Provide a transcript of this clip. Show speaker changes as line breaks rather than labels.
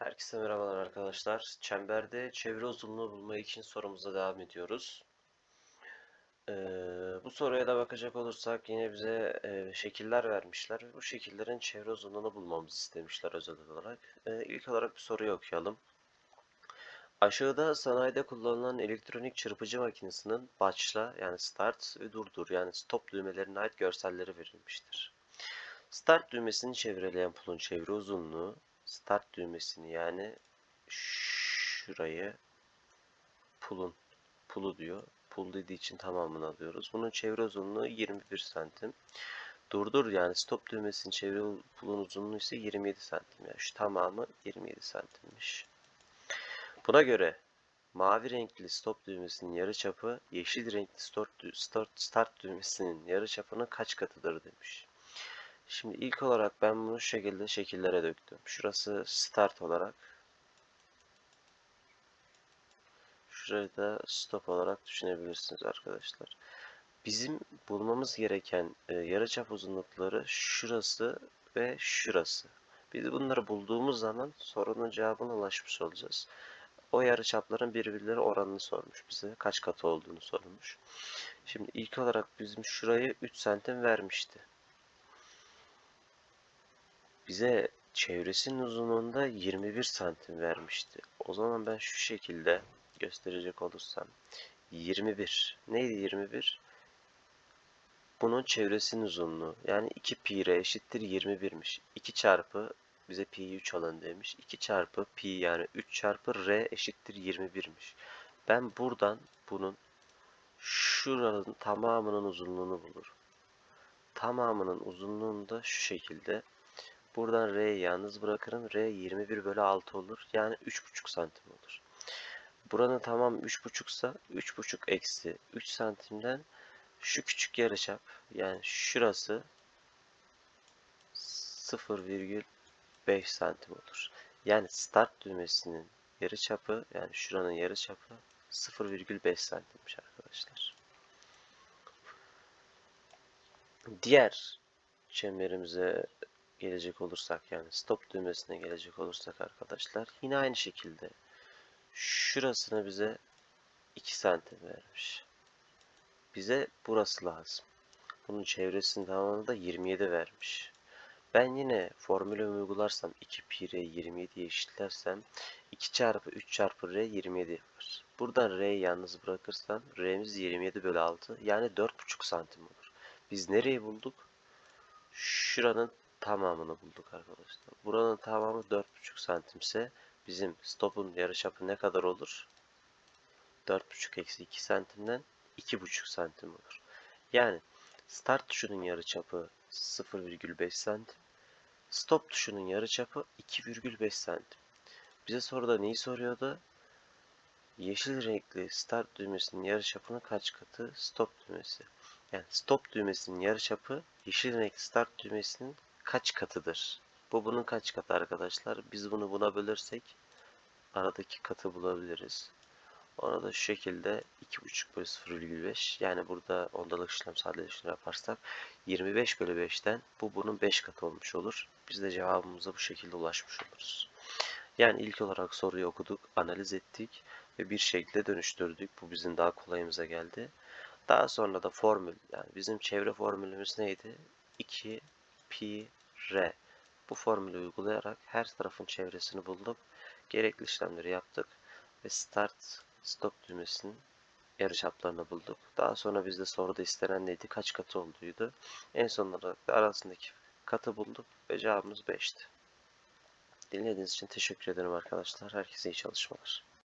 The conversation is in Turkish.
Herkese merhabalar arkadaşlar. Çemberde çevre uzunluğu bulma için sorumuza devam ediyoruz. Ee, bu soruya da bakacak olursak yine bize e, şekiller vermişler. ve Bu şekillerin çevre uzunluğunu bulmamızı istemişler özel olarak. Ee, ilk olarak bir soruyu okuyalım. Aşağıda sanayide kullanılan elektronik çırpıcı makinesinin başla yani start ve durdur yani stop düğmelerine ait görselleri verilmiştir. Start düğmesini çevreleyen pulun çevre uzunluğu start düğmesini yani şurayı pulun pulu diyor. Pul dediği için tamamını alıyoruz. Bunun çevre uzunluğu 21 santim. Durdur yani stop düğmesinin çevre pulun uzunluğu ise 27 santim. Yani şu tamamı 27 santimmiş. Buna göre mavi renkli stop düğmesinin yarıçapı yeşil renkli start, start, start düğmesinin yarıçapının kaç katıdır demiş. Şimdi ilk olarak ben bunu şu şekilde şekillere döktüm. Şurası start olarak. Şurayı da stop olarak düşünebilirsiniz arkadaşlar. Bizim bulmamız gereken e, yarıçap uzunlukları şurası ve şurası. Biz bunları bulduğumuz zaman sorunun cevabına ulaşmış olacağız. O yarıçapların birbirleri oranını sormuş bize. Kaç katı olduğunu sormuş. Şimdi ilk olarak bizim şurayı 3 santim vermişti bize çevresinin uzunluğunda 21 santim vermişti. O zaman ben şu şekilde gösterecek olursam 21 neydi 21? Bunun çevresinin uzunluğu yani 2 pi r eşittir 21'miş. 2 çarpı bize pi'yi 3 alın demiş. 2 çarpı pi yani 3 çarpı r eşittir 21'miş. Ben buradan bunun şuranın tamamının uzunluğunu bulurum. Tamamının uzunluğunu da şu şekilde Buradan R'yi yalnız bırakırım. R 21 bölü 6 olur. Yani 3,5 santim olur. Buranın tamam 3,5 ise 3,5 eksi 3 santimden şu küçük yarıçap yani şurası 0,5 santim olur. Yani start düğmesinin yarıçapı yani şuranın yarıçapı 0,5 santimmiş arkadaşlar. Diğer çemberimize gelecek olursak yani stop düğmesine gelecek olursak arkadaşlar yine aynı şekilde şurasını bize 2 santim vermiş. Bize burası lazım. Bunun çevresinin tamamını da 27 vermiş. Ben yine formülü uygularsam 2 pi r 27'ye eşitlersem 2 çarpı 3 çarpı r 27 yapar. Buradan r'yi yalnız bırakırsam r'miz 27 bölü 6 yani 4,5 santim olur. Biz nereyi bulduk? Şuranın tamamını bulduk arkadaşlar. Buranın tamamı 4,5 santimse bizim stopun yarıçapı ne kadar olur? 4,5 eksi 2 santimden 2,5 santim olur. Yani start tuşunun yarıçapı 0,5 santim. Stop tuşunun yarıçapı 2,5 santim. Bize soruda neyi soruyordu? Yeşil renkli start düğmesinin yarıçapının kaç katı? Stop düğmesi. Yani stop düğmesinin yarıçapı yeşil renkli start düğmesinin kaç katıdır? Bu bunun kaç katı arkadaşlar? Biz bunu buna bölersek aradaki katı bulabiliriz. Ona da şu şekilde 2,5 bölü 0,5 yani burada ondalık işlem sadeleştirme yaparsak 25 bölü 5'ten bu bunun 5 katı olmuş olur. Biz de cevabımıza bu şekilde ulaşmış oluruz. Yani ilk olarak soruyu okuduk, analiz ettik ve bir şekilde dönüştürdük. Bu bizim daha kolayımıza geldi. Daha sonra da formül yani bizim çevre formülümüz neydi? 2 pi r. Bu formülü uygulayarak her tarafın çevresini bulduk. Gerekli işlemleri yaptık ve start stop düğmesinin yarıçaplarını bulduk. Daha sonra bizde soruda istenen neydi? Kaç katı olduğuydu. En son olarak da arasındaki katı bulduk ve cevabımız 5'ti. Dinlediğiniz için teşekkür ederim arkadaşlar. Herkese iyi çalışmalar.